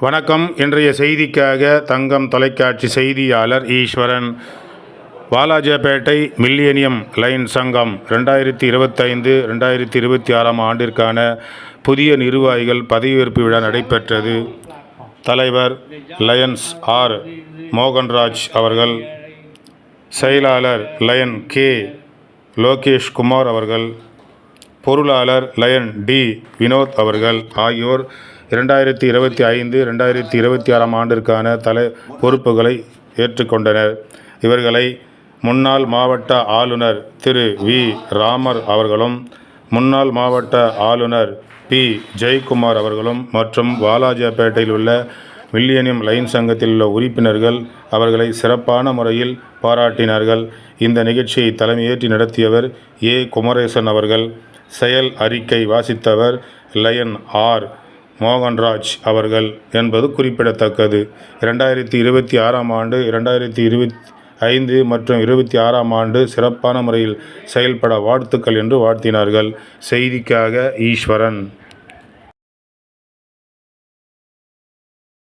வணக்கம். இன்றைய செய்திக்காக தங்கம் தொலைக்காட்சி செய்தியாளர் ஈஸ்வரன். வாலாஜாபேட்டை மில்லியனியம் லைன் சங்கம் ரெண்டாயிரத்தி இருபத்தைந்து ரெண்டாயிரத்தி இருபத்தி ஆறாம் ஆண்டிற்கான புதிய நிர்வாகிகள் பதவியேற்பு விழா நடைபெற்றது. தலைவர் லயன்ஸ் ஆர். மோகன்ராஜ் அவர்கள் செயலாளர் லயன் கே. லோகேஷ் குமார் அவர்கள் பொருளாளர் லயன் டி. வினோத் அவர்கள் ஆகியோர் இரண்டாயிரத்தி இருபத்தி ஐந்து ரெண்டாயிரத்தி இருபத்தி ஆறாம் ஆண்டிற்கான தலை பொறுப்புகளை ஏற்றுக்கொண்டனர். இவர்களை முன்னாள் மாவட்ட ஆளுநர் திரு வி. ராமர் அவர்களும் முன்னாள் மாவட்ட ஆளுநர் பி. ஜெயக்குமார் அவர்களும் மற்றும் வாலாஜாபேட்டையில் உள்ள மில்லியனியம் லைன் சங்கத்தில் உள்ள உறுப்பினர்கள் அவர்களை சிறப்பான முறையில் பாராட்டினார்கள். இந்த நிகழ்ச்சியை தலைமையேற்றி நடத்தியவர் ஏ. குமரேசன் அவர்கள் செயல் அறிக்கை வாசித்தவர் லயன் ஆர். மோகன்ராஜ் அவர்கள் என்பது குறிப்பிடத்தக்கது. இரண்டாயிரத்தி இருபத்தி ஆறாம் ஆண்டு இரண்டாயிரத்தி இருபத்தி ஐந்து மற்றும் இருபத்தி ஆறாம் ஆண்டு சிறப்பான முறையில் செயல்பட வாழ்த்துக்கள் என்று வாழ்த்தினார்கள். செய்திக்காக ஈஸ்வரன்.